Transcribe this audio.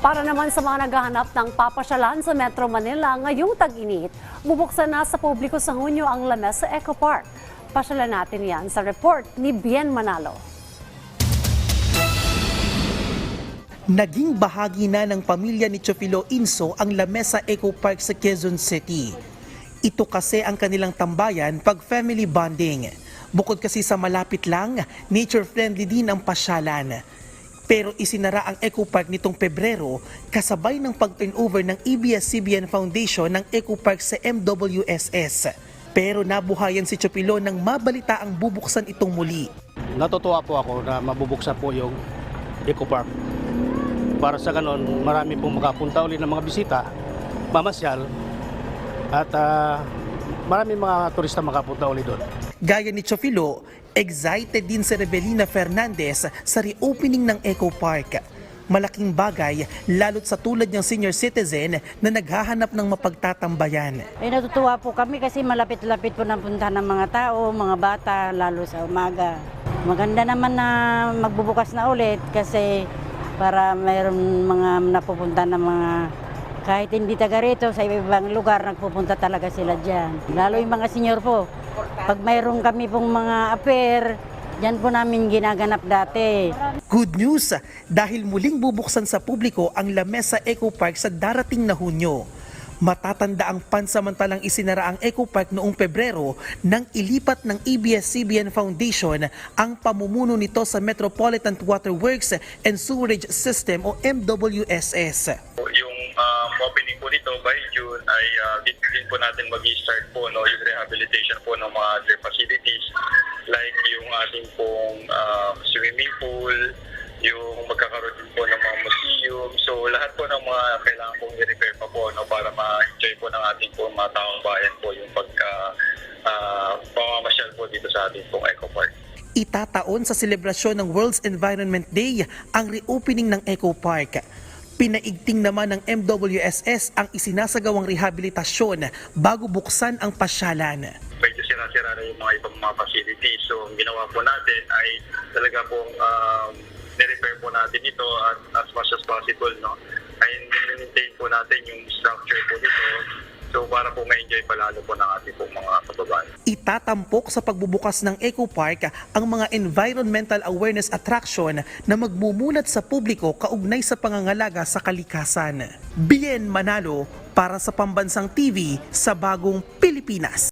Para naman sa mga naghahanap ng papasyalan sa Metro Manila ngayong tag-init, bubuksan na sa publiko sa Hunyo ang Lamesa Eco Park. Pasyalan natin yan sa report ni Bien Manalo. Naging bahagi na ng pamilya ni Chofilo Inso ang Lamesa Eco Park sa Quezon City. Ito kasi ang kanilang tambayan pag family bonding. Bukod kasi sa malapit lang, nature-friendly din ang pasyalan. Pero isinara ang Eco Park nitong Pebrero kasabay ng pag-turnover ng E ABS-CBN Foundation ng Eco Park sa MWSS. Pero nabuhayan si Chopilo nang mabalita ang bubuksan itong muli. Natutuwa po ako na mabubuksan po yung Eco Park. Para sa ganon, marami pong makapunta uli ng mga bisita, mamasyal, at ah, marami mga turista makapunta uli doon. Gaya ni Chofilo, excited din si Rebelina Fernandez sa reopening ng Eco Park. Malaking bagay lalo't sa tulad niyang senior citizen na naghahanap ng mapagtatambayan. Eh, natutuwa po kami kasi malapit-lapit po ng punta ng mga tao, mga bata, lalo sa umaga. Maganda naman na magbubukas na ulit kasi para mayroon mga napupunta ng mga kahit hindi taga rito, sa ibang lugar, nagpupunta talaga sila dyan. Lalo yung mga senior po. Pag mayroon kami pong mga affair, dyan po namin ginaganap dati. Good news dahil muling bubuksan sa publiko ang Lamesa Eco Park sa darating na Hunyo. Matatanda ang pansamantalang isinara ang Eco Park noong Pebrero nang ilipat ng ABS-CBN Foundation ang pamumuno nito sa Metropolitan Water Works and Sewerage System o MWSS. Opening po dito by June ay uh, dito din po natin mag-start po no, yung rehabilitation po ng mga other facilities like yung ating pong um, swimming pool, yung magkakaroon din po ng mga museum. So lahat po ng mga kailangan pong i-repair pa po no, para ma-enjoy po ng ating po mga taong bayan po yung pagka uh, pamamasyal po dito sa ating pong Eco Park. Itataon sa selebrasyon ng World's Environment Day ang reopening ng Eco Park. Pinaigting naman ng MWSS ang isinasagawang rehabilitasyon bago buksan ang pasyalan. medyo sira-sira na yung mga ibang mga facilities. So, ang ginawa po natin ay talaga pong um, nirepair po natin ito at as much as possible, no? Ay maintain po natin yung structure po dito. So, para po ma-enjoy palalo po ng ating pong mga kababayan. Itatampok sa pagbubukas ng Eco Park ang mga environmental awareness attraction na magmumulat sa publiko kaugnay sa pangangalaga sa kalikasan. Bien Manalo para sa Pambansang TV sa Bagong Pilipinas.